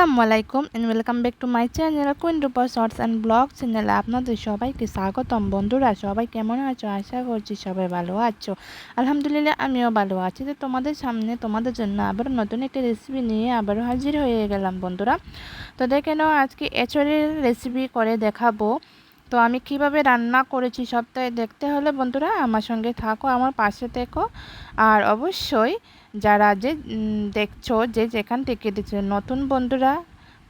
আসসালামু আলাইকুম and welcome back to my channel queen Rupa shorts and blog চ্যানেলে আপনাদের সবাইকে স্বাগতম। বন্ধুরা, সবাই কেমন আছো? আশা করছি সবাই ভালো আছো। আলহামদুলিল্লাহ, আমিও ভালো আছি। তো তোমাদের সামনে, তোমাদের জন্য আবার নতুন একটা রেসিপি নিয়ে আবারও হাজির হয়ে গেলাম বন্ধুরা। তো দেখে নাও, আজকে এচরের রেসিপি করে দেখাবো। তো আমি কীভাবে রান্না করেছি সপ্তাহে দেখতে হলে বন্ধুরা, আমার সঙ্গে থাকো, আমার পাশে থেকো। আর অবশ্যই যারা যে দেখছ যে যেখান থেকে দেখছ, নতুন বন্ধুরা,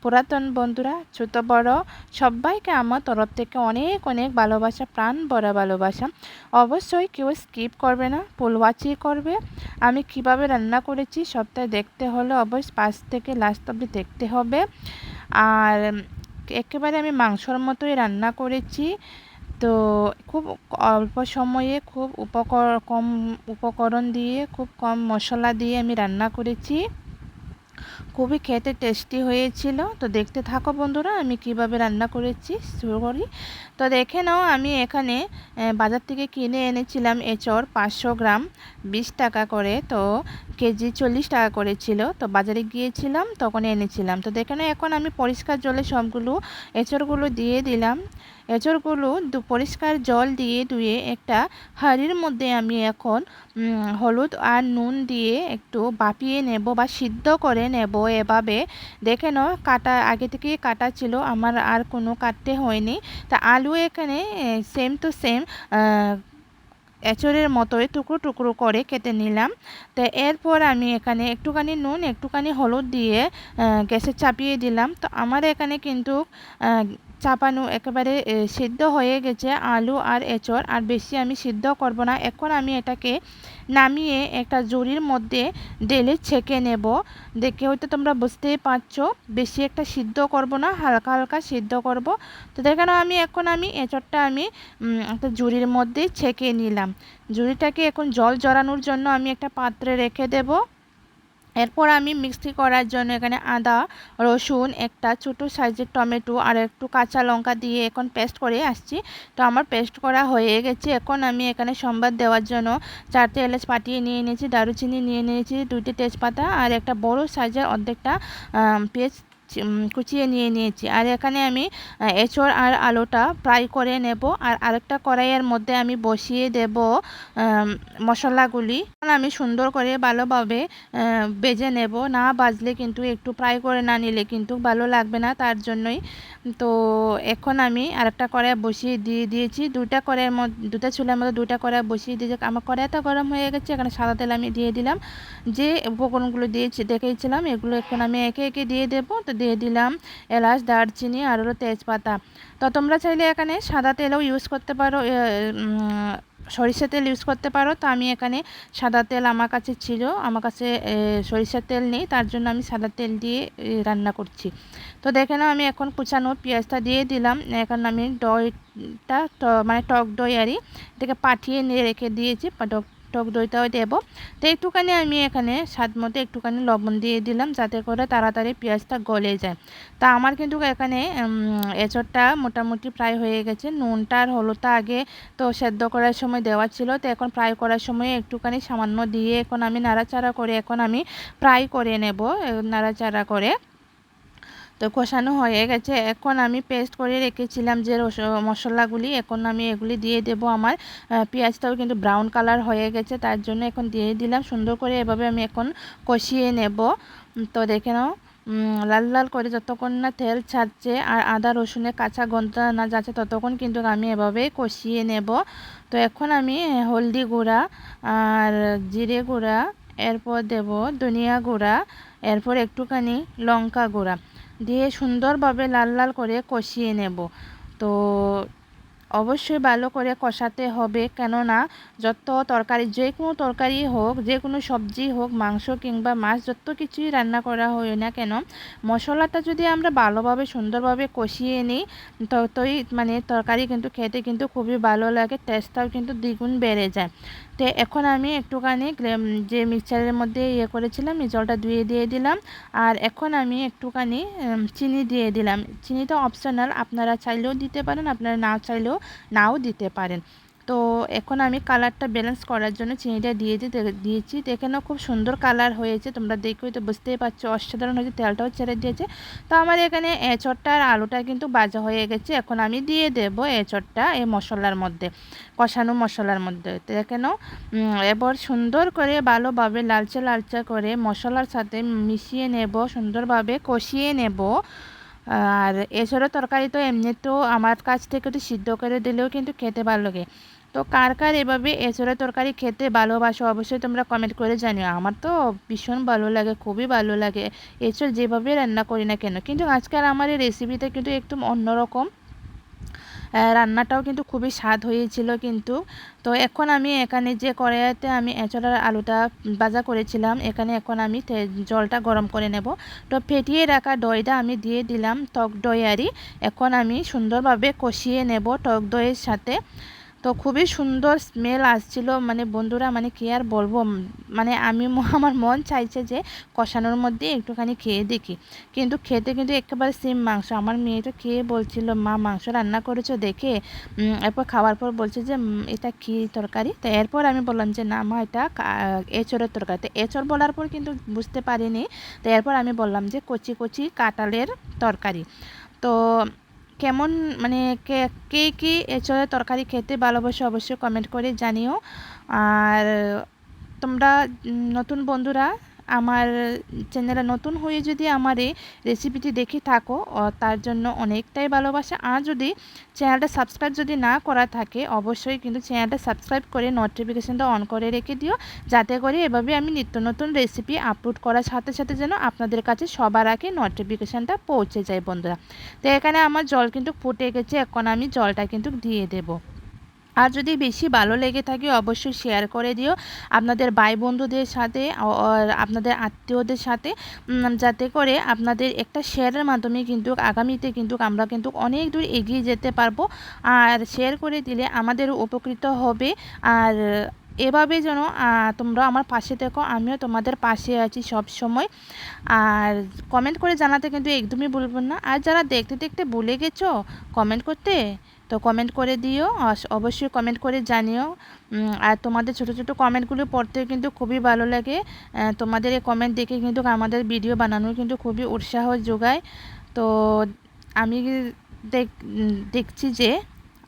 পুরাতন বন্ধুরা, ছোট, বড়, সবাইকে আমার তরফ থেকে অনেক অনেক ভালোবাসা, প্রাণ বড় ভালোবাসা। অবশ্যই কেউ স্কিপ করবে না ফুল ওয়াচই করবে। আমি কীভাবে রান্না করেছি সপ্তাহে দেখতে হলে অবশ্যই পাশ থেকে লাস্ট অব্দি দেখতে হবে। আর, একেবারে আমি মাংসর মতোই রান্না করেছি। তো খুব অল্প সময়ে খুব উপকর, কম উপকরণ দিয়ে, খুব কম মশলা দিয়ে আমি রান্না করেছি। খুবই খেতে টেস্টি হয়েছিল। তো দেখতে থাকো বন্ধুরা, আমি কীভাবে রান্না করেছি, শুরু করি। তো দেখে নাও, আমি এখানে বাজার থেকে কিনে এনেছিলাম এচর পাঁচশো গ্রাম, বিশ টাকা করে। তো কেজি চল্লিশ টাকা করেছিল তো বাজারে গিয়েছিলাম তখন এনেছিলাম। তো দেখে এখন আমি পরিষ্কার জলে সবগুলো এচরগুলো দিয়ে দিলাম। এঁচড়গুলো পরিষ্কার জল দিয়ে ধুয়ে একটা হাঁড়ির মধ্যে আমি এখন হলুদ আর নুন দিয়ে একটু বাপিয়ে নেব বা সিদ্ধ করে নেব এভাবে। দেখে নাও, কাটা, আগে থেকে কাটা ছিল, আমার আর কোনো কাটতে হয়নি। তা আলু এখানে সেম টু সেম এঁচড়ের মতোই টুকরো টুকরো করে কেটে নিলাম। তো এরপর আমি এখানে একটুখানি নুন, একটুখানি হলুদ দিয়ে গ্যাসে চাপিয়ে দিলাম। তো আমার এখানে কিন্তু চাপানো, একেবারে সিদ্ধ হয়ে গেছে আলু আর এঁচড়। আর বেশি আমি সিদ্ধ করব না। এখন আমি এটাকে নামিয়ে একটা জুড়ির মধ্যে ডেলে ছেঁকে নেব। দেখে হয়তো তোমরা বুঝতেই পারছ, বেশি একটা সিদ্ধ করব না, হালকা হালকা সিদ্ধ করব। তো দেখানো আমি এখন আমি এঁচড়টা আমি একটা জুড়ির মধ্যেই ছেঁকে নিলাম। জুড়িটাকে এখন জল জড়ানোর জন্য আমি একটা পাত্রে রেখে দেবো। এরপর আমি মিক্সি করার জন্য এখানে আদা, রসুন, একটা ছোটো সাইজের টমেটো আর একটু কাঁচা লঙ্কা দিয়ে এখন পেস্ট করে আসছি। তো আমার পেস্ট করা হয়ে গেছে। এখন আমি এখানে সম্বাদ দেওয়ার জন্য চারটে এলাচ পাটিয়ে নিয়ে নিয়েছি দারুচিনি নিয়ে নিয়েছি দুইটি তেজপাতা আর একটা বড় সাইজের অর্ধেকটা পেঁয়াজ কুচিয়ে নিয়ে নিয়েছি। আর এখানে আমি এঁচড় আর আলুটা ফ্রাই করে নেব। আর আরেকটা কড়াইয়ের মধ্যে আমি বসিয়ে দেব মশলাগুলি। আমি সুন্দর করে ভালোভাবে বেজে নেব। না বাজলে কিন্তু একটু ফ্রাই করে না নিলে কিন্তু ভালো লাগবে না তার জন্যই। তো এখন আমি আরেকটা কড়াই বসিয়ে দিয়ে দিয়েছি। দুটা কড়াইয়ের মধ্যে দুটা চুলের মধ্যে দুটা কড়াই বসিয়ে দিয়েছি। আমার কড়াইটা গরম হয়ে গেছে, এখানে সাদা তেল আমি দিয়ে দিলাম। যে উপকরণগুলো দিয়েছি দেখেছিলাম এগুলো এখন আমি একে একে দিয়ে দেবো। তো দিয়ে দিলাম, এলাচ, দারচিনি আর হলো তেজপাতা। তো তোমরা চাইলে এখানে সাদা তেলও ইউজ করতে পারো সরিষা তেল ইউজ করতে পারো। তো আমি এখানে সাদা তেল আমার কাছে ছিল, আমার কাছে সরিষার তেল নেই, তার জন্য আমি সাদা তেল দিয়ে রান্না করছি। তো দেখে না আমি এখন কুচানো পেঁয়াজটা দিয়ে দিলাম। এখন আমি দইটা মানে টক দই আরই এটাকে পাঠিয়ে নিয়ে রেখে দিয়েছি। টক টক দইটাও দেবো। তো একটুখানি আমি এখানে স্বাদ মতো একটুখানি লবণ দিয়ে দিলাম যাতে করে তাড়াতাড়ি পেঁয়াজটা গলে যায়। তা আমার কিন্তু এখানে এঁচড়টা মোটামুটি প্রায় হয়ে গেছে। নুনটা আর হলুদটা আগে তো সেদ্ধ করার সময় দেওয়া ছিল। তো এখন ফ্রাই করার সময় একটুখানি সামান্য দিয়ে এখন আমি নাড়াচাড়া করে, এখন আমি ফ্রাই করে নেব নাড়াচাড়া করে। তো কষানো হয়ে গেছে। এখন আমি পেস্ট করে রেখেছিলাম যে মশলাগুলি। এখন আমি এগুলি দিয়ে দেব আমার। পেঁয়াজটাও কিন্তু ব্রাউন কালার হয়ে গেছে, তার জন্য এখন দিয়ে দিলাম। সুন্দর করে এভাবে আমি এখন কষিয়ে নেব। তো দেখে নাও। লাল লাল করে যতক্ষণ না তেল ছাড়ছে আর আদা, রসুনের কাঁচা গন্ধ না যাচ্ছে ততক্ষণ কিন্তু আমি এভাবেই কষিয়ে নেব। তো এখন আমি হলদি গুঁড়া আর জিরে গুঁড়া, এরপর দেব ধনিয়া গুঁড়া, এরপর একটুখানি লঙ্কা গুঁড়া। দিয়ে সুন্দরভাবে লাল লাল করে কষিয়ে নেব। তো অবশ্যই ভালো করে কষাতে হবে। কেননা যত তরকারি, যে কোনো তরকারি হোক, যে কোনো সবজি হোক, মাংস কিংবা মাছ, যত কিছুই রান্না করা হয় না কেন, মশলাটা যদি আমরা ভালোভাবে, সুন্দরভাবে কষিয়ে নিই, ততই মানে তরকারি কিন্তু খেতে কিন্তু খুবই ভালো লাগে টেস্টটাও কিন্তু দ্বিগুণ বেড়ে যায়। তো এখন আমি একটুখানি যে মিক্সচারের মধ্যে ইয়ে করেছিলাম এই জলটা ধুয়ে দিয়ে দিলাম। আর এখন আমি একটুখানি চিনি দিয়ে দিলাম। চিনিটা অপশনাল আপনারা চাইলেও দিতে পারেন, আপনারা না চাইলেও নাও দিতে পারেন। তো এখন আমি কালারটা ব্যালেন্স করার জন্য চিনিটা দিয়ে দিয়েছি। দেখে নাও খুব সুন্দর কালার হয়েছে। তোমরা দেখেই তো বুঝতেই পারছ, অসাধারণ হয়েছে, তেলটাও ছেড়ে দিয়েছে। তো আমার এখানে এঁচড়টা আর আলুটা কিন্তু বাজা হয়ে গেছে। এখন আমি দিয়ে দেব এঁচড়টা এই মশলার মধ্যে, কষানো মশলার মধ্যে। দেখে নাও এবার সুন্দর করে ভালোভাবে লালচে লালচে করে মশলার সাথে মিশিয়ে নেব, সুন্দরভাবে কষিয়ে নেব। আর এছাড়া তরকারি তো এমনিতেও আমার কাছ থেকে একটু সিদ্ধ করে দিলেও কিন্তু খেতে ভালো লাগে। তো কার কার এভাবে এছাড়া তরকারি খেতে ভালোবাসো অবশ্যই তোমরা কমেন্ট করে জানিও। আমার তো ভীষণ ভালো লাগে, খুবই ভালো লাগে। এছাড়া যেভাবে রান্না করি না কেন, কিন্তু আজকাল আমার এই রেসিপিটা কিন্তু একটু অন্যরকম। রান্নাটাও কিন্তু খুবই স্বাদ হয়েছিল কিন্তু। তো এখন আমি এখানে যে কড়াইতে আমি এঁচড়ার আলুটা ভাজা করেছিলাম, এখানে এখন আমি জলটা গরম করে নেব। তো ফেটিয়ে রাখা দইটা আমি দিয়ে দিলাম টক দই আরই এখন আমি সুন্দরভাবে কষিয়ে নেব টক দইয়ের সাথে। তো খুবই সুন্দর স্মেল আসছিল। মানে বন্ধুরা মানে কি আর বলব? মানে আমি আমার মন চাইছে যে কষানোর মধ্যে একটুখানি খেয়ে দেখি। কিন্তু খেতে কিন্তু একেবারে সেম মাংস। আমার মেয়েটা খেয়ে বলছিল, মা, মাংস রান্না করেছ দেখে? এরপর খাওয়ার পর বলছে যে এটা কি তরকারি? তো এরপর আমি বললাম যে, না মা, এটা এচরের তরকারি। তো এচর বলার পর কিন্তু বুঝতে পারিনি। তো এরপর আমি বললাম যে, কচি কচি কাঁটালের তরকারি। তো কেমন মানে কে কে এঁচড়ের তরকারি খেতে ভালোবাসে অবশ্যই কমেন্ট করে জানিও। আর তোমরা নতুন বন্ধুরা আমার চ্যানেলে নতুন হয়ে যদি আমার এই রেসিপিটি দেখে থাকো তার জন্য অনেকটাই ভালোবাসা। আর যদি চ্যানেলটা সাবস্ক্রাইব যদি না করা থাকে, অবশ্যই কিন্তু চ্যানেলটা সাবস্ক্রাইব করে নোটিফিকেশানটা অন করে রেখে দিও, যাতে করে এভাবে আমি নিত্য নতুন রেসিপি আপলোড করার সাথে সাথে যেন আপনাদের কাছে সবার আগে নোটিফিকেশানটা পৌঁছে যায়, বন্ধুরা। তো এখানে আমার জল কিন্তু ফুটে গেছে, এখন আমি জলটা কিন্তু দিয়ে দেবো। আর যদি বেশি ভালো লেগে থাকে, অবশ্যই শেয়ার করে দিও। আপনাদের ভাই বন্ধুদের সাথে আপনাদের আত্মীয়দের সাথে যাতে করে আপনাদের একটা শেয়ারের মাধ্যমে কিন্তু আগামীতে কিন্তু আমরা কিন্তু অনেক দূর এগিয়ে যেতে পারব। আর শেয়ার করে দিলে আমাদের উপকৃত হবে। আর এভাবে যেন তোমরা আমার পাশে দেখো আমিও তোমাদের পাশে আছি সব সময়। আর কমেন্ট করে জানাতে কিন্তু একদমই বলবেন না। আর যারা দেখতে দেখতে ভুলে গেছো কমেন্ট করতে, তো কমেন্ট করে দিও। অবশ্যই কমেন্ট করে জানিও। আর তোমাদের ছোট ছোট কমেন্টগুলো পড়তেও কিন্তু খুবই ভালো লাগে। তোমাদের এই কমেন্ট দেখে কিন্তু আমাদের ভিডিও বানানোর কিন্তু খুবই উৎসাহ যোগায়। তো আমি দেখছি যে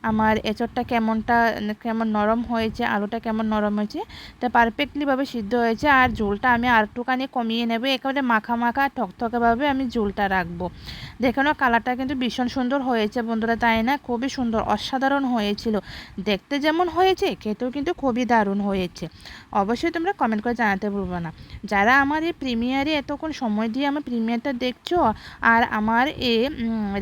আমার এঁচড়টা কেমনটা, কেমন নরম হয়েছে, আলুটা কেমন নরম হয়েছে, তা পারফেক্টলিভাবে সিদ্ধ হয়েছে। আর ঝোলটা আমি আর একটুখানি কমিয়ে নেব। একেবারে মাখা মাখা, ঠকঠকেভাবে আমি ঝোলটা রাখব। দেখেন কালারটা কিন্তু ভীষণ সুন্দর হয়েছে বন্ধুরা, তাই না? খুবই সুন্দর, অসাধারণ হয়েছিল। দেখতে যেমন হয়েছে, খেতেও কিন্তু খুবই দারুণ হয়েছে। অবশ্যই তোমরা কমেন্ট করে জানাতে ভুলবো না। যারা আমার এই প্রিমিয়ারে এতক্ষণ সময় দিয়ে আমার প্রিমিয়ারটা দেখছ, আর আমার এ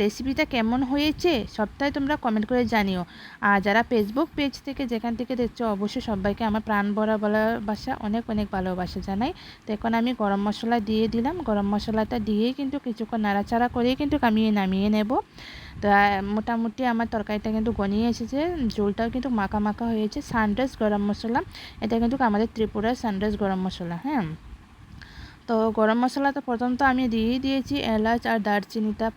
রেসিপিটা কেমন হয়েছে, সবটাই তোমরা কমেন্ট করে জানি জানিও আর যারা ফেসবুক পেজ থেকে যেখান থেকে দেখছ, অবশ্যই সবাইকে আমার প্রাণ ভরা ভালোবাসা, অনেক অনেক ভালোবাসা জানাই। তো এখন আমি গরম মশলা দিয়ে দিলাম। গরম মশলাটা দিয়েই কিন্তু কিছুক্ষণ নাড়াচাড়া করেই কিন্তু আমি নামিয়ে নেব। তো মোটামুটি আমার তরকারিটা কিন্তু গনিয়ে এসেছে। ঝোলটাও কিন্তু মাখা মাখা হয়েছে। সানরাইজ গরম মশলা। এটা কিন্তু আমাদের ত্রিপুরার সানরাইজ গরম মশলা হ্যাঁ? তো গরম মশলাটা প্রথম তো আমি দিয়েই দিয়েছি, এলাচ আর দারচিনিটা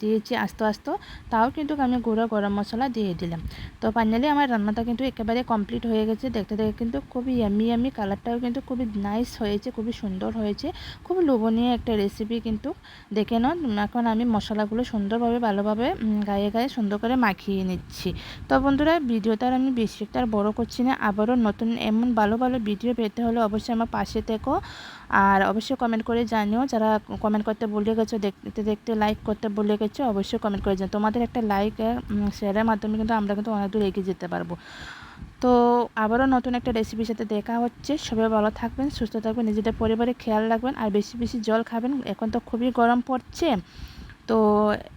দিয়েছি আস্তে আস্তে, তাও কিন্তু আমি গুঁড়ো গরম মশলা দিয়ে দিলাম। তো ফাইনালি আমার রান্নাটা কিন্তু একেবারে কমপ্লিট হয়ে গেছে, দেখতে দেখে কিন্তু খুবই ইয়ামি ইয়ামি কালারটাও কিন্তু খুবই নাইস হয়েছে, খুবই সুন্দর হয়েছে, খুব লোভনীয় একটা রেসিপি কিন্তু। দেখে নাও এখন আমি মশলাগুলো সুন্দরভাবে, ভালোভাবে গায়ে গায়ে সুন্দর করে মাখিয়ে নিচ্ছি। তো বন্ধুরা, ভিডিওটা আমি বেশি একটা বড়ো করছি না, আবারও নতুন এমন ভালো ভালো ভিডিও পেতে হলে অবশ্যই আমার পাশে থেকো। আর অবশ্যই কমেন্ট করে জানিও। যারা কমেন্ট করতে ভুলে গেছো, দেখতে দেখতে লাইক করতে ভুলে গেছো, অবশ্যই কমেন্ট করে জানো তোমাদের একটা লাইক শেয়ারের মাধ্যমে কিন্তু আমরা কিন্তু অনেক দূর এগিয়ে যেতে পারব। তো আবারও নতুন একটা রেসিপির সাথে দেখা হচ্ছে। সবাই ভালো থাকবেন, সুস্থ থাকবেন, নিজেদের পরিবারে খেয়াল রাখবেন, আর বেশি বেশি জল খাবেন। এখন তো খুবই গরম পড়ছে। তো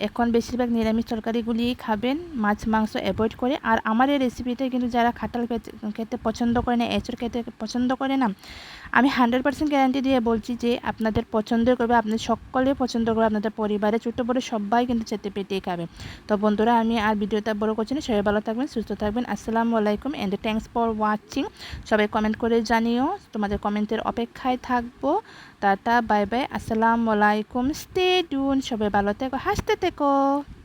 এখন বেশিরভাগ নিরামিষ তরকারিগুলিই খাবেন, মাছ, মাংস অ্যাভয়েড করে। আর আমার এই রেসিপিতে কিন্তু যারা খাটাল খেতে পছন্দ করে না, এঁচড় খেতে পছন্দ করে না, আমি হান্ড্রেড পার্সেন্ট গ্যারান্টি দিয়ে বলছি যে আপনাদের পছন্দ করবে আপনাদের সকলে পছন্দ করবে, আপনাদের পরিবারে, ছোটো বড়ো সবাই কিন্তু চেতে পেটেই খাবে। তো বন্ধুরা, আমি আর ভিডিওটা বড় করছি না, সবাই ভালো থাকবেন, সুস্থ থাকবেন, আসসালামু আলাইকুম অ্যান্ড থ্যাংকস ফর ওয়াচিং সবাই কমেন্ট করে জানিও, তোমাদের কমেন্টের অপেক্ষায় থাকব। টাটা বাই বাই আসসালামু আলাইকুম স্টে ডুন সবাই ভালো てこう走っててこう。